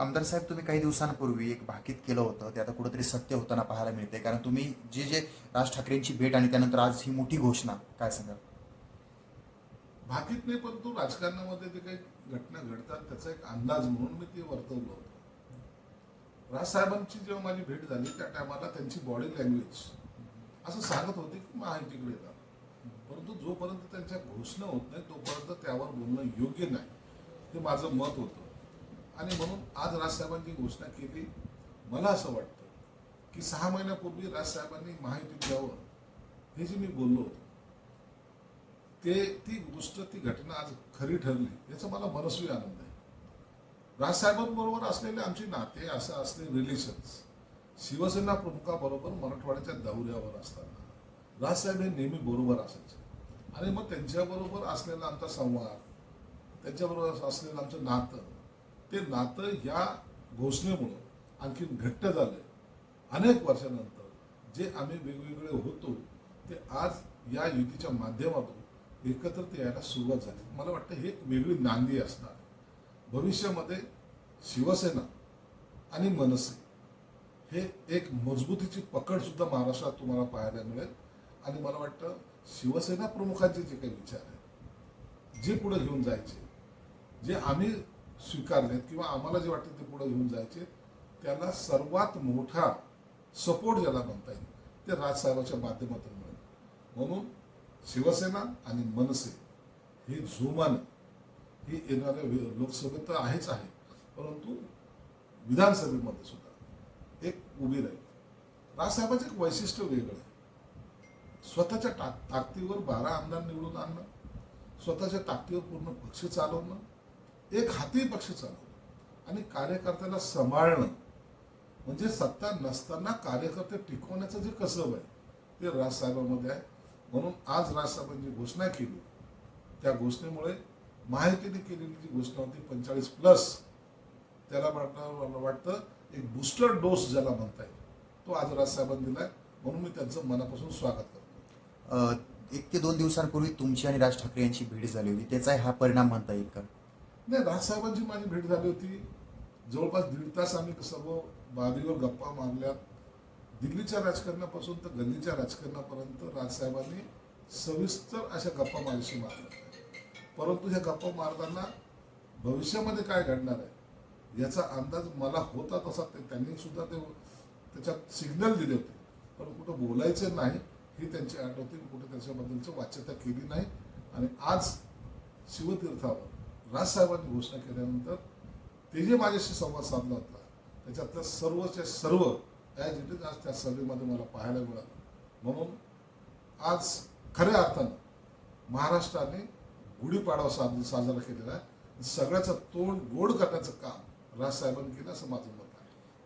आमदार साहेब तुम्ही काही दिवसांपूर्वी एक भाकीत केलं होतं. ते आता कुठेतरी सत्य होताना पाहायला मिळते कारण तुम्ही जे जे राज ठाकरेंची भेट आणि त्यानंतर आज ही मोठी घोषणा काय सांगाल? भाकीत नाही परंतु राजकारणामध्ये जे काही घटना घडतात त्याचा एक अंदाज म्हणून मी ते वर्तवलं होतं. राजसाहेबांची जेव्हा माझी भेट झाली त्या टायमाला त्यांची बॉडी लँग्वेज असं सांगत होते की माहितीकडे येतात. परंतु जोपर्यंत त्यांच्या घोषणा होत नाही तोपर्यंत त्यावर बोलणं योग्य नाही. हे माझं मत होतं. आणि म्हणून आज राजसाहेबांनी घोषणा केली. मला असं वाटतं की सहा महिन्यापूर्वी राजसाहेबांनी माहिती द्यावं हे जे मी बोललो होतो ते ती गोष्ट ती घटना आज खरी ठरली याचा मला मनस्वी आनंद आहे. राजसाहेबांबरोबर असलेले आमचे नाते असं असले रिलेशन्स शिवसेना प्रमुखाबरोबर मराठवाड्याच्या दौऱ्यावर असताना राजसाहेब हे नेहमी बरोबर असायचे. आणि मग त्यांच्याबरोबर असलेला आमचा संवाद त्यांच्याबरोबर असलेलं आमचं नातं ते नातं या घोषणेमुळं आणखीन घट्ट झालं अनेक वर्षानंतर जे आम्ही वेगवेगळे होतो ते आज या युतीच्या माध्यमातून एकत्रित यायला सुरुवात झाली. मला वाटतं हे एक वेगळी नांदी असणार. भविष्यामध्ये शिवसेना आणि मनसे हे एक मजबूतीची पकड सुद्धा महाराष्ट्रात तुम्हाला पाहायला मिळेल. आणि मला वाटतं शिवसेना प्रमुखांचे जे काही विचार आहेत जे पुढे घेऊन जायचे जे आम्ही स्वीकारलेत किंवा आम्हाला जे वाटतं ते पुढे घेऊन जायचे त्याला सर्वात मोठा सपोर्ट ज्याला म्हणता येईल ते राजसाहेबाच्या माध्यमातून मिळेल. म्हणून शिवसेना आणि मनसे हे जोमानं ही येणाऱ्या लोकसभेत तर आहेच आहे परंतु विधानसभेमध्ये सुद्धा एक उभी राहील. राजसाहेबांचं एक वैशिष्ट्य वेगळं आहे. स्वतःच्या टाक ताकदीवर बारा आमदार निवडून आणणं स्वतःच्या ताकदीवर पूर्ण पक्ष चालवणं एक हाती पक्ष चालवणं आणि कार्यकर्त्याला सांभाळणं. म्हणजे सत्ता नसताना कार्यकर्ते टिकवण्याचं जे कसब आहे ते राजसाहेबांमध्ये आहे. म्हणून आज राजसाहेबांनी घोषणा केली त्या घोषणेमुळे माहितीने केलेली जी घोषणा होती पंचेचाळीस प्लस त्याला म्हटलं मला वाटतं एक बूस्टर डोस ज्याला म्हणता येईल तो आज राजसाहेबांनी आहे म्हणून मी त्यांचं मनापासून स्वागत करतो. एक ते दोन दिवसांपूर्वी तुमची आणि राज ठाकरे यांची भेट झाली होती. त्याचा हा परिणाम म्हणता येईल का? नाही राजसाहेबांची माझी भेट झाली होती. जवळपास दीड तास आम्ही सर्व बाबीवर गप्पा मारल्या. दिल्लीच्या राजकारणापासून तर गल्लीच्या राजकारणापर्यंत राजसाहेबांनी सविस्तर अशा गप्पा माझ्याशी मारल्या. परंतु ह्या गप्पा मारताना भविष्यामध्ये काय घडणार आहे याचा अंदाज मला होता तसा ते त्यांनी सुद्धा ते त्याच्यात सिग्नल दिले होते. पण कुठं बोलायचं नाही ही त्यांची अट होती. कुठं त्याच्याबद्दलचं वाच्यता केली नाही. आणि आज शिवतीर्थावर राजसाहेबांनी घोषणा केल्यानंतर ते जे माझ्याशी संवाद साधला होता त्याच्यातलं सर्वचे सर्व ॲज इट इज आज त्या सभेमध्ये मला पाहायला मिळालं. म्हणून आज खऱ्या अर्थानं महाराष्ट्राने गुढीपाडवा साज साजरा केलेला आहे. सगळ्याचं तोंड गोड करण्याचं काम राजसाहेबांनी केलं असं माझं मत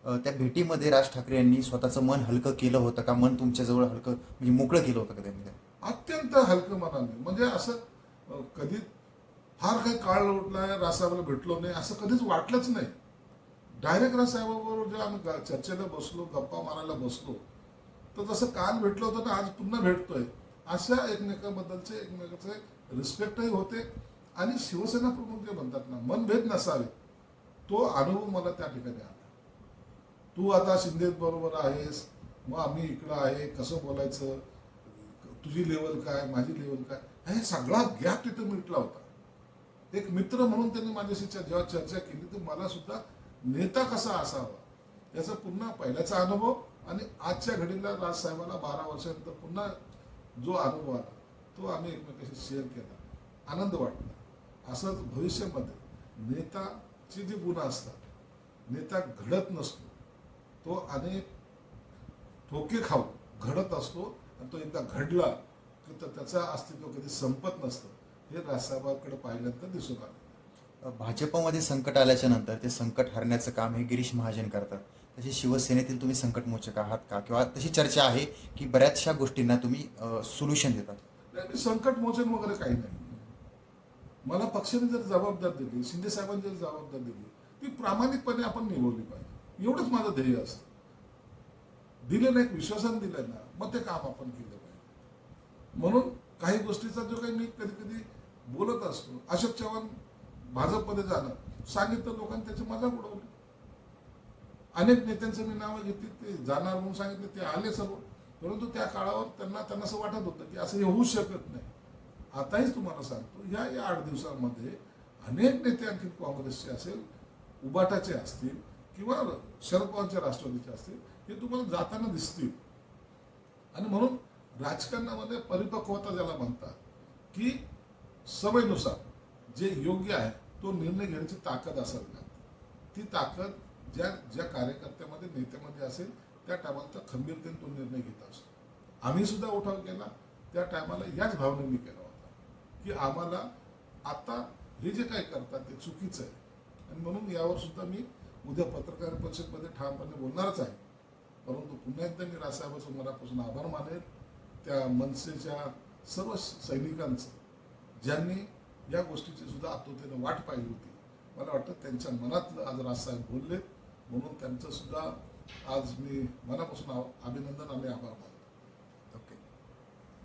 आहे. त्या भेटीमध्ये राज ठाकरे यांनी स्वतःचं मन हलकं केलं होतं का? मन तुमच्याजवळ हलकं म्हणजे मोकळं केलं होतं का त्यांनी? अत्यंत हलकं मनाने. म्हणजे असं कधी फार काही काळ उठलाय रासाहेबाला भेटलो नाही असं कधीच वाटलंच नाही. डायरेक्ट रासाहेबाबरोबर जेव्हा आम्ही चर्चेला बसलो गप्पा मारायला बसलो तर जसं काल भेटलो होतं तर आज पुन्हा भेटतोय. अशा एकमेकांबद्दलचे एकमेकाचे रिस्पेक्टही होते. आणि शिवसेना प्रमुख जे म्हणतात ना मनभेद नसावे तो अनुभव मला त्या ठिकाणी आला. तू आता शिंदे बरोबर आहेस मग आम्ही इकडं आहे कसं बोलायचं तुझी लेवल काय माझी लेवल काय? हे सगळा गॅप तिथं मिटला होता. एक मित्र म्हणून त्यांनी माझ्याशी जेव्हा चर्चा केली तर मला सुद्धा नेता कसा असावा याचा पुन्हा पहिल्याचा अनुभव आणि आजच्या घडीला राजसाहेबांना बारा वर्षानंतर पुन्हा जो अनुभव आला तो आम्ही एकमेकाशी शेअर केला. आनंद वाटला. असंच भविष्यामध्ये नेताची जी गुण असतात नेता घडत नसतो तो अनेक ठोके खाऊ घडत असतो आणि तो एकदा घडला की तर त्याचं अस्तित्व कधी संपत नसतं. हे राजसाहेबांकडे पाहिल्यानंतर दिसून आलं. भाजपमध्ये संकट आल्याच्यानंतर ते संकट हरण्याचं काम हे गिरीश महाजन करतात. तसे शिवसेनेतील तुम्ही संकटमोचक आहात का? किंवा तशी चर्चा आहे की बऱ्याचशा गोष्टींना तुम्ही सोल्युशन देतात. मी संकट मोचन वगैरे काही नाही. मला पक्षाने जर जबाबदार दिली शिंदे साहेबांनी जर जबाबदार दिली ती प्रामाणिकपणे आपण निभवली पाहिजे. एवढंच माझं ध्येय असतं. दिलं नाही विश्वासाने दिलं ना मग ते काम आपण केलं पाहिजे. म्हणून काही गोष्टीचा जो काही मी कधी कधी बोलत असतो. अशोक चव्हाण भाजपमध्ये जाणं सांगितलं लोकांनी त्याची मजा उडवली. अनेक नेत्यांचं मी नावं घेतली ते जाणार म्हणून सांगितले ते आले सर्व. परंतु त्या काळावर त्यांना त्यांना असं वाटत होतं की असं हे होऊ शकत नाही. आताही तुम्हाला सांगतो ह्या या आठ दिवसामध्ये अनेक नेते आणखी काँग्रेसचे असेल उबाटाचे असतील किंवा शरद पवारच्या राष्ट्रवादीचे असतील हे तुम्हाला जाताना दिसतील. आणि म्हणून राजकारणामध्ये परिपक्वता ज्याला म्हणतात की सवयीनुसार जे योग्य आहे तो निर्णय घेण्याची ताकद असावी लागते ती ताकद ज्या ज्या कार्यकर्त्यामध्ये नेत्यामध्ये असेल त्या टायमाला तर खंबीरतेने तो निर्णय घेत असतो आम्ही सुद्धा उठाव केला. त्या टायमाला याच भावनेने केला होता की आम्हाला आता हे जे काय करतात ते चुकीचं आहे. आणि म्हणून यावर सुद्धा मी उद्या पत्रकार परिषदमध्ये ठामपणे बोलणारच आहे. परंतु पुन्हा एकदा मी रासाहेबाचं मनापासून आभार मानेल त्या मनसेच्या सर्व सैनिकांचं ज्यांनी या गोष्टीची सुद्धा आतुरतेने वाट पाहिली होती मला वाटतं त्यांच्या मनातलं आज राजसाहेब बोलले म्हणून त्यांचं सुद्धा आज मी मनापासून अभिनंदन आणि आभार मानतो.